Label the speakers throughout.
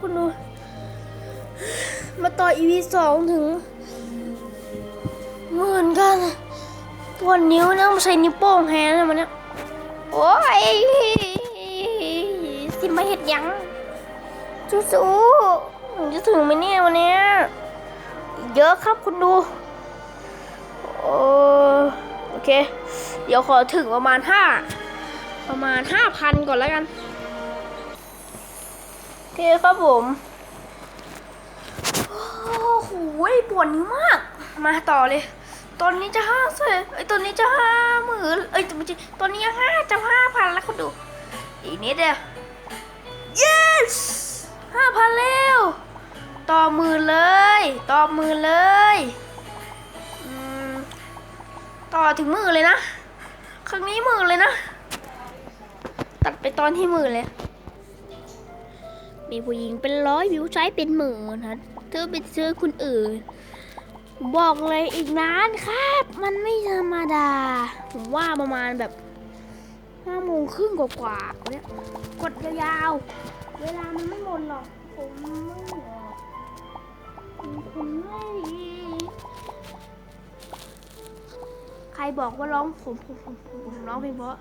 Speaker 1: คุณดู มาต่อ EP สองถึงหมื่นกันปวดนิ้วนะมาใช้นิ้วโป้งแทนนะมันเนี่ยโอ้ยสิมาเห็ดยังสู้ๆมันจะถึงไหมเนี่ยวันนี้เยอะครับคุณดูโอเค เดี๋ยวขอถึงประมาณห้าประมาณห้าพันก่อนแล้วกัน เคครับผมโอ้โหปวดนิ้วมาก มาต่อเลย ตอนนี้จะห้าเสยไอ้ตอนนี้จะห้าหมื่นเอ้ยไม่ใช่ตอนนี้ห้าจะห้าพันแล้วคุณดู อีกนิดเดียว yes ห้าพันแล้ว ต่อหมื่นเลย ต่อหมื่นเลยอืมต่อถึงมื่นเลยนะ ครั้งนี้มื่นเลยนะ ตัดไปตอนที่มื่นเลย มีผู้หญิงเป็นร้อยวิวใช้เป็นหมื่นนะเธอไปซื้อคนอื่น บอกเลยอีกนานครับ มันไม่ธรรมดา ผมว่าประมาณแบบห้าโมงครึ่งกว่าๆเนี่ยกดยาวๆ เวลามันไม่หมดหรอก ผมไม่หรอกผมไม่ดีใครบอกว่าร้องผมผมผมผมผมร้องเพลงเพราะ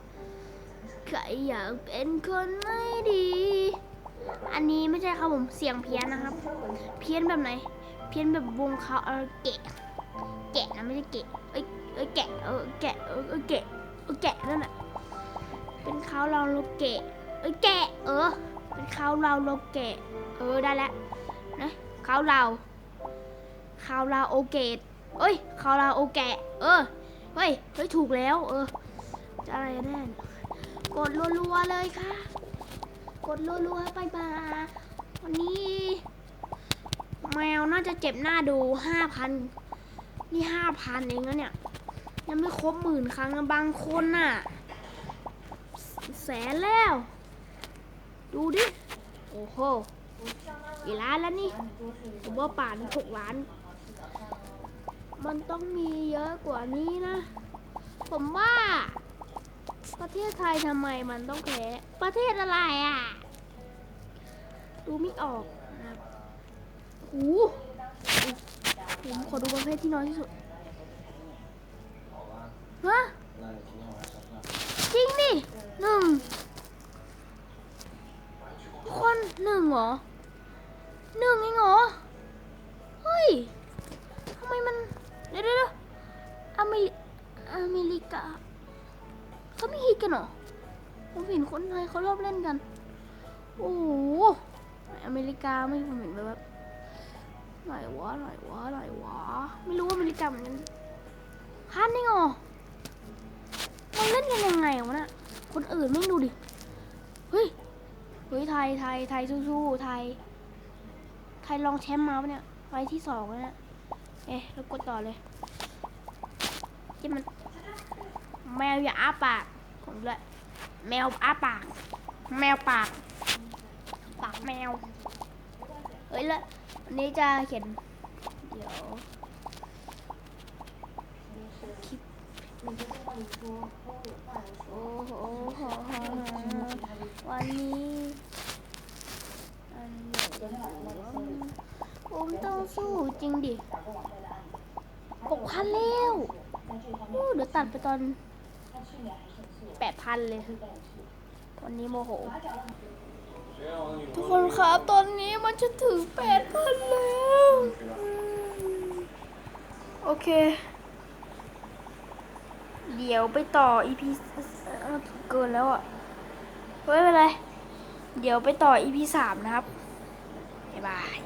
Speaker 1: ใครอยากเป็นคนไม่ดี อันนี้ไม่ใช่ครับผมเสียงเพี้ยนนะครับ เพี้ยนแบบไหน เพี้ยนแบบวงเขาเออเกะแกะนะไม่ใช่เกะเอ้ยเอ้ยแกะเออแกะเออเออแกะเออแกะนั่นน่ะเป็นเขาเราโลเกะเอ้ยแกะเออ เป็นเขาเราโลเกะเออได้แล้วนะเขาเราเขาเราโอเกตเอ้ยเขาเราโอแกะเออเฮ้ยเฮ้ยถูกแล้ว เออจะอะไรแน่กดรัวๆเลยค่ะ กดรัวๆไปมาวันนี้ แมวน่าจะเจ็บหน้าดูห้าพันนี่ห้าพันเองนะเนี่ย ยังไม่ครบหมื่นครั้งนะบางคนน่ะ แสนแล้ว ดูดิ โอ้โหกี่ล้านแล้วนี่ผมว่าป่านหกล้าน มันต้องมีเยอะกว่านี้นะ ผมว่า ประเทศไทยทำไมมันต้องแพ้ประเทศอะไรอะ ดูไม่ออกนะครับโอ้หผมขอดูประเภทที่น้อยที่สุด ฮะ จริงดิหนึ่งคนหนึ่งเหรอหนึ่งเองเหรอ เฮ้ยทำไมมัน เดี๋ยวเดี๋ยวเดี๋ยวอเมริอเมริกาเขาไม่ฮิตกันเหรอ ผมเห็นคนไทยเขาชอบเล่นกัน โอ้โห อเมริกาไม่ผมเห็นแบบหน่อยวะหน่อยวะหน่อยวะไม่รู้ว่าอเมริกาเหมือนกันพันนี่เหรอมันเล่นกันยังไงวะน่ะคนอื่นไม่ดูดิเฮ้ยเฮ้ยไทยไทยไทยสู้ๆไทย ไทยลองแชมป์มาปะเนี่ยไฟที่สองแล้วเนี่ยเอ๊ะแล้วกดต่อเลยที่มัน แมวอย่าอ้าปากผมด้วยแมวอ้าปาก แมวปาก ปากแมว เฮ้ยแล้ววันนี้จะเขียน เดี๋ยวคลิปโอ้โหวันนี้อันนี้ผมต้องสู้จริงดิหกพันแล้วโอ้เดี๋ยวตัดไปตอนแปดพันเลย วันนี้โมโห ทุกคนครับตอนนี้มันจะถึงแปดพันแล้ว โอเค เดี๋ยวไปต่อ EP เอ่อเกินแล้วอะไม่เป็นไร เดี๋ยวไปต่อ EP สามนะครับ บ๊ายบาย